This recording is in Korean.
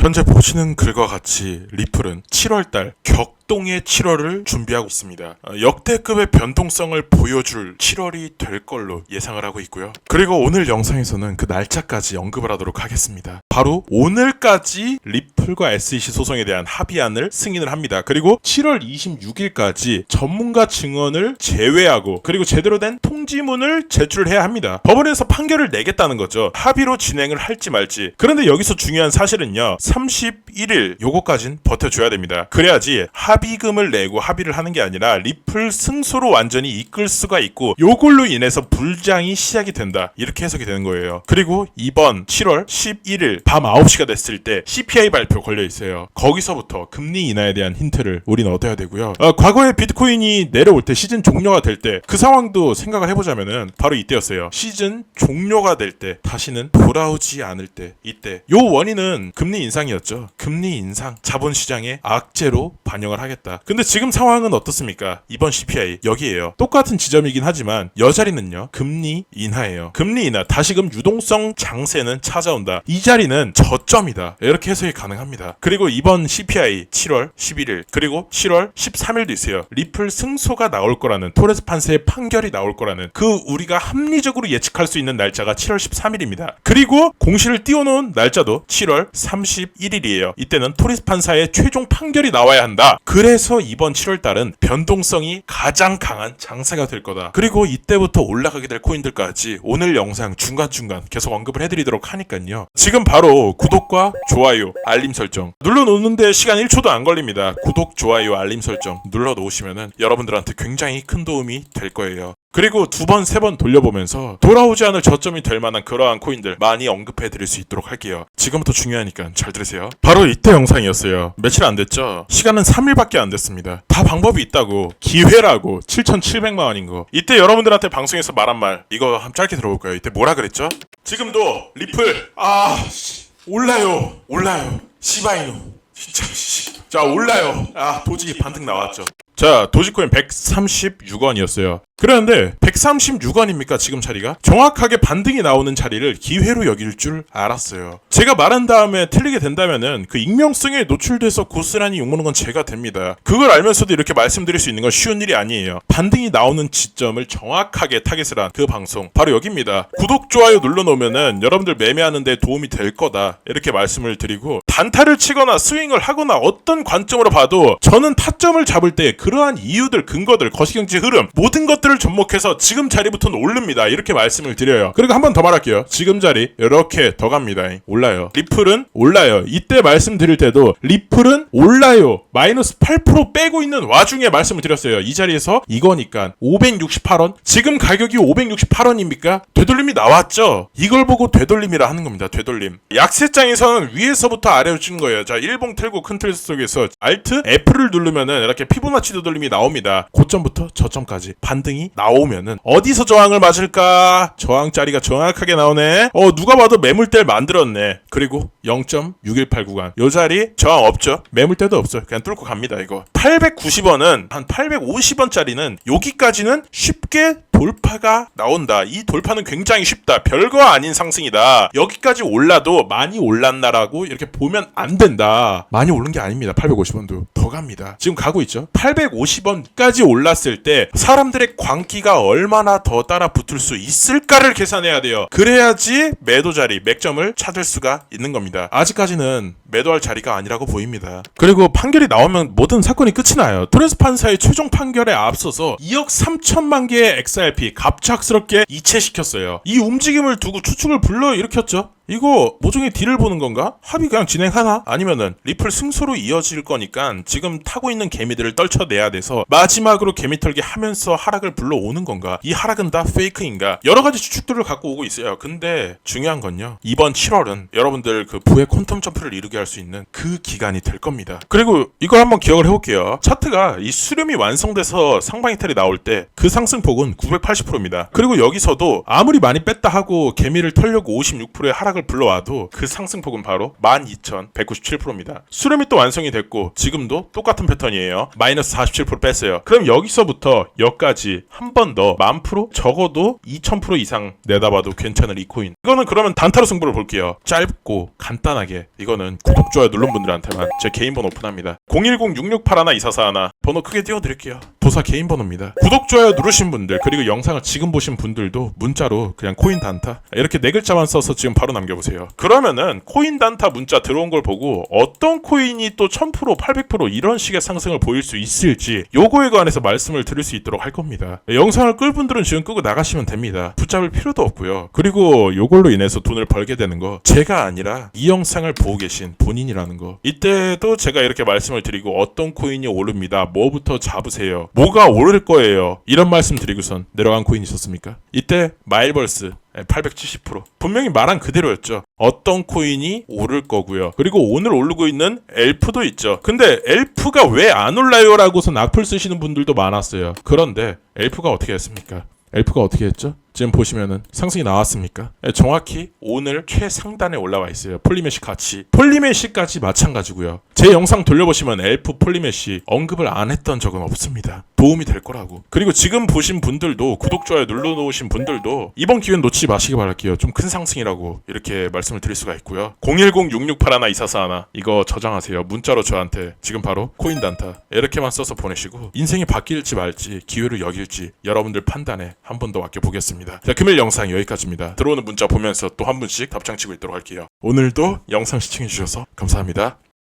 현재 보시는 글과 같이 리플은 7월달 격 동의 7월을 준비하고 있습니다. 어, 역대급의 변동성을 보여줄 7월이 될 걸로 예상을 하고 있고요. 그리고 오늘 영상에서는 그 날짜까지 언급을 하도록 하겠습니다. 바로 오늘까지 리플과 SEC 소송에 대한 합의안을 승인을 합니다. 그리고 7월 26일까지 전문가 증언을 제외하고 그리고 제대로 된 통지문을 제출을 해야 합니다. 법원에서 판결을 내겠다는 거죠. 합의로 진행을 할지 말지. 그런데 여기서 중요한 사실은요. 31일 요거까진 버텨줘야 됩니다. 그래야지 합의 금을 내고 합의를 하는 게 아니라 리플 승소로 완전히 이끌 수가 있고 요걸로 인해서 불장이 시작이 된다. 이렇게 해석이 되는 거예요. 그리고 이번 7월 11일 밤 9시가 됐을 때 CPI 발표 걸려 있어요. 거기서부터 금리 인하에 대한 힌트를 우리는 얻어야 되고요. 어, 과거에 비트코인이 내려올 때 시즌 종료가 될 때 그 상황도 생각을 해보자면은 바로 이때였어요. 시즌 종료가 될 때 다시는 돌아오지 않을 때 이때 요 원인은 금리 인상이었죠. 금리 인상 자본시장의 악재로 반영을 하 겠다. 근데 지금 상황은 어떻습니까? 이번 CPI 여기에요. 똑같은 지점이긴 하지만 여자리는요 금리 인하예요. 금리 인하 다시금 유동성 장세는 찾아온다. 이 자리는 저점이다. 이렇게 해석이 가능합니다. 그리고 이번 CPI 7월 11일 그리고 7월 13일도 있어요. 리플 승소가 나올 거라는 토레스 판사의 판결이 나올 거라는 그 우리가 합리적으로 예측할 수 있는 날짜가 7월 13일입니다. 그리고 공시를 띄워놓은 날짜도 7월 31일이에요. 이때는 토레스 판사의 최종 판결이 나와야 한다. 그 래서 이번 7월 달은 변동성이 가장 강한 장세가 될 거다. 그리고 이때부터 올라가게 될 코인들까지 오늘 영상 중간중간 계속 언급을 해드리도록 하니까요. 지금 바로 구독과 좋아요, 알림 설정 눌러놓는데 시간 1초도 안 걸립니다. 구독, 좋아요, 알림 설정 눌러놓으시면은 여러분들한테 굉장히 큰 도움이 될 거예요. 그리고 두 번, 세 번 돌려보면서 돌아오지 않을 저점이 될 만한 그러한 코인들 많이 언급해 드릴 수 있도록 할게요. 지금부터 중요하니까 잘 들으세요. 바로 이때 영상이었어요. 며칠 안 됐죠? 시간은 3일밖에 안 됐습니다. 다 방법이 있다고. 기회라고. 7,700만 원인 거. 이때 여러분들한테 방송에서 말한 말 이거 한번 짧게 들어볼까요? 이때 뭐라 그랬죠? 지금도 리플 아 씨, 올라요. 올라요. 시바이노. 진짜 씨. 자 올라요. 아 도지 반등 나왔죠. 자 도지코인 136원이었어요. 그런데 136원입니까 지금 자리가? 정확하게 반등이 나오는 자리를 기회로 여길 줄 알았어요. 제가 말한 다음에 틀리게 된다면은 그 익명성에 노출돼서 고스란히 욕먹는 건 제가 됩니다. 그걸 알면서도 이렇게 말씀드릴 수 있는 건 쉬운 일이 아니에요. 반등이 나오는 지점을 정확하게 타겟을 한 그 방송 바로 여기입니다. 구독 좋아요 눌러놓으면은 여러분들 매매하는데 도움이 될 거다 이렇게 말씀을 드리고 단타를 치거나 스윙을 하거나 어떤 관점으로 봐도 저는 타점을 잡을 때 그러한 이유들 근거들 거시경제 흐름 모든 것들 을 접목해서 지금 자리부터는 오릅니다. 이렇게 말씀을 드려요. 그리고 한 번 더 말할게요. 지금 자리 이렇게 더 갑니다. 올라요. 리플은 올라요. 이때 말씀드릴 때도 리플은 올라요. 마이너스 8% 빼고 있는 와중에 말씀을 드렸어요. 이 자리에서 이거니까 568원. 지금 가격이 568원입니까? 되돌림이 나왔죠? 이걸 보고 되돌림이라 하는 겁니다. 되돌림. 약세장에서는 위에서부터 아래로 찍는 거예요. 자 일봉 틀고 큰 틀 속에서 알트 F를 누르면은 이렇게 피보나치 되돌림이 나옵니다. 고점부터 저점까지. 반등이 나오면은 어디서 저항을 맞을까? 저항 자리가 정확하게 나오네. 어 누가 봐도 매물대를 만들었네. 그리고 0.618 구간. 요 자리 저항 없죠? 매물대도 없어요 그냥 뚫고 갑니다 이거. 890원은 한 850원짜리는 여기까지는 쉽게 돌파가 나온다. 이 돌파는 굉장히 쉽다. 별거 아닌 상승이다. 여기까지 올라도 많이 올랐나라고 이렇게 보면 안 된다. 많이 오른 게 아닙니다. 850원도 더 갑니다. 지금 가고 있죠. 850원까지 올랐을 때 사람들의 광기가 얼마나 더 따라 붙을 수 있을까를 계산해야 돼요. 그래야지 매도 자리, 맥점을 찾을 수가 있는 겁니다. 아직까지는 매도할 자리가 아니라고 보입니다. 그리고 판결이 나오면 모든 사건이 끝이 나요. 토레스 판사의 최종 판결에 앞서서 2억 3천만 개의 XRP 갑작스럽게 이체시켰어요. 이 움직임을 두고 추측을 불러 일으켰죠. 이거 모종의 딜을 보는 건가? 합의 그냥 진행하나? 아니면은 리플 승소로 이어질 거니까 지금 타고 있는 개미들을 떨쳐내야 돼서 마지막으로 개미 털기 하면서 하락을 불러오는 건가? 이 하락은 다 페이크인가? 여러 가지 추측들을 갖고 오고 있어요. 근데 중요한 건요. 이번 7월은 여러분들 그 부의 퀀텀 점프를 이루게 할 수 있는 그 기간이 될 겁니다. 그리고 이거 한번 기억을 해볼게요. 차트가 이 수렴이 완성돼서 상방 이탈이 나올 때 그 상승폭은 980%입니다. 그리고 여기서도 아무리 많이 뺐다 하고 개미를 털려고 56%의 하락을 상승을 불러와도 그 상승폭은 바로 12,197%입니다. 수렴이 또 완성이 됐고 지금도 똑같은 패턴이에요. 마이너스 47% 뺐어요. 그럼 여기서부터 여기까지 한 번더만 프로 적어도 2,000% 이상 내다봐도 괜찮을 이 코인. 이거는 그러면 단타로 승부를 볼게요. 짧고 간단하게 이거는 구독 좋아요 누른 분들한테만 제 개인 번호 오픈합니다. 010-668-1244 번호 크게 띄워드릴게요. 도사 개인 번호입니다. 구독 좋아요 누르신 분들 그리고 영상을 지금 보신 분들도 문자로 그냥 코인 단타 이렇게 네 글자만 써서 지금 바로 남겨 보세요. 그러면은 코인 단타 문자 들어온 걸 보고 어떤 코인이 또 1000% 800% 이런 식의 상승을 보일 수 있을지 요거에 관해서 말씀을 드릴 수 있도록 할 겁니다. 영상을 끌 분들은 지금 끄고 나가시면 됩니다. 붙잡을 필요도 없고요. 그리고 요걸로 인해서 돈을 벌게 되는 거 제가 아니라 이 영상을 보고 계신 본인이라는 거. 이때도 제가 이렇게 말씀을 드리고 어떤 코인이 오릅니다. 뭐부터 잡으세요. 뭐가 오를 거예요. 이런 말씀 드리고선 내려간 코인 있었습니까? 이때 마일벌스 870% 분명히 말한 그대로였죠. 어떤 코인이 오를 거고요. 그리고 오늘 오르고 있는 엘프도 있죠. 근데 엘프가 왜 안 올라요라고서 악플 쓰시는 분들도 많았어요. 그런데 엘프가 어떻게 했습니까? 엘프가 어떻게 했죠? 지금 보시면은 상승이 나왔습니까? 네, 정확히 오늘 최상단에 올라와 있어요. 폴리메시 같이. 폴리메시까지 마찬가지고요. 제 영상 돌려보시면 엘프 폴리메시 언급을 안 했던 적은 없습니다. 도움이 될 거라고. 그리고 지금 보신 분들도 구독 좋아요 눌러놓으신 분들도 이번 기회는 놓치지 마시기 바랄게요. 좀 큰 상승이라고 이렇게 말씀을 드릴 수가 있고요. 010-668-1244 이거 저장하세요. 문자로 저한테 지금 바로 코인 단타 이렇게만 써서 보내시고 인생이 바뀔지 말지 기회를 여길지 여러분들 판단에 한 번 더 맡겨보겠습 니다. 자 금일 영상 여기까지입니다. 들어오는 문자 보면서 또 한 분씩 답장 치고 있도록 할게요. 오늘도 영상 시청해주셔서 감사합니다.